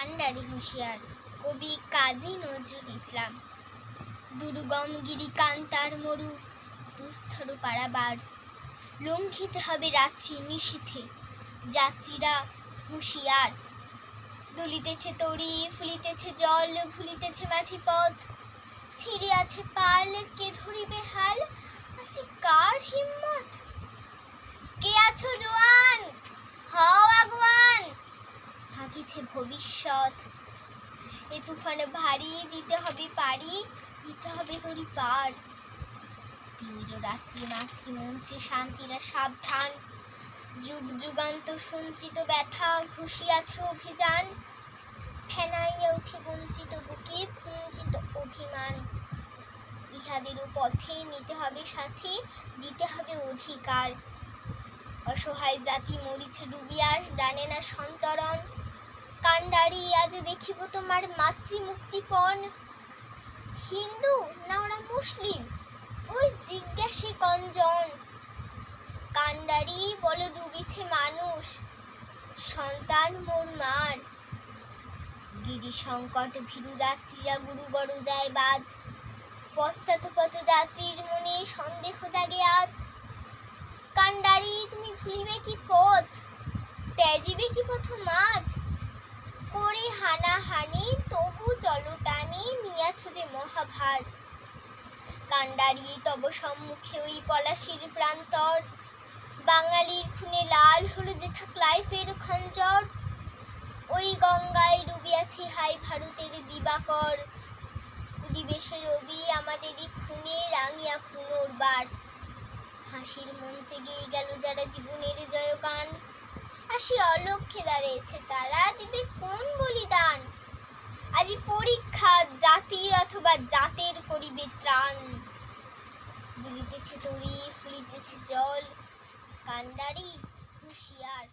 কান্ডারি হুঁশিয়ার কবি কাজী নজরুল ইসলাম। দুর্গম গিরি কান্তার মরু, দুস্থর পাড়াবার লঙ্ঘিত হবে রাত্রি নিশীথে যাত্রীরা হুঁশিয়ার। দুলিতেছে তরি, ফুলিতেছে জল, ভুলিতেছে মাঝি পথ ছিঁড়ে আছে পাল, কে ধরিবে হাল? আছে কার হিম্মত? কে আছো জোয়ান? হাঁকিছে ভবিষ্যৎ। এ তুফানে ভারী দিতে হবে পারি, দিতে হবে তোরই পার। তীর রাত্রি মাতৃমন্ত্রী শান্তিরা সাবধান। যুগ যুগান্ত সঞ্চিত ব্যথা, ঘুষিয়াছে অভিযান। ফেনাইয়া উঠে বঞ্চিত বুকে পুঞ্জিত অভিমান। ইহাদেরও পথে নিতে হবে সাথে, দিতে হবে অধিকার। অসহায় জাতি মরিছে ডুবিয়ার, ডানে না সন্তরণ। কান্ডারি, আজ দেখিব তোমার মাতৃমুক্তিপণ। হিন্দু না ওরা মুসলিম? ওই জিজ্ঞাসী কঞ্জন। কান্ডারি বলে ডুবিছে মানুষ। সন্তান মোর মার। গিরি সংকট ভীরু যাত্রীরা গুরু বড় যায় বাজ। পশ্চাৎপদ যাত্রীর মনে সন্দেহ জাগে আজ। কান্ডারি, তুমি ভুলিবে কি পথ? ত্যাজিবে কি পথ মাঝ? করে হানাহানি, তবু জলটানি নিয়াছ যে মহাভার। কান্ডারি তব সম্মুখে ওই পলাশির প্রান্তর। বাঙালির খুনে লাল হলো যে থাক লাইফের খঞ্জর। ওই গঙ্গায় ডুবিয়াছি হাই ভারতের দিবাকর। উদিবেশে রবি আমাদেরই খুনে রাঙিয়া পুনর্বার। হাসির মঞ্চে গিয়ে গেল যারা জীবনের জয়গান। হাসি অলক্ষে দাঁড়িয়েছে। তারা দিবে কোন বলিদান? আজি পরীক্ষা জাতির অথবা জাতের করিবে ত্রাণ। দুলিতেছে তরি ফুলিতেছে জল। কান্ডারি হুঁশিয়ার।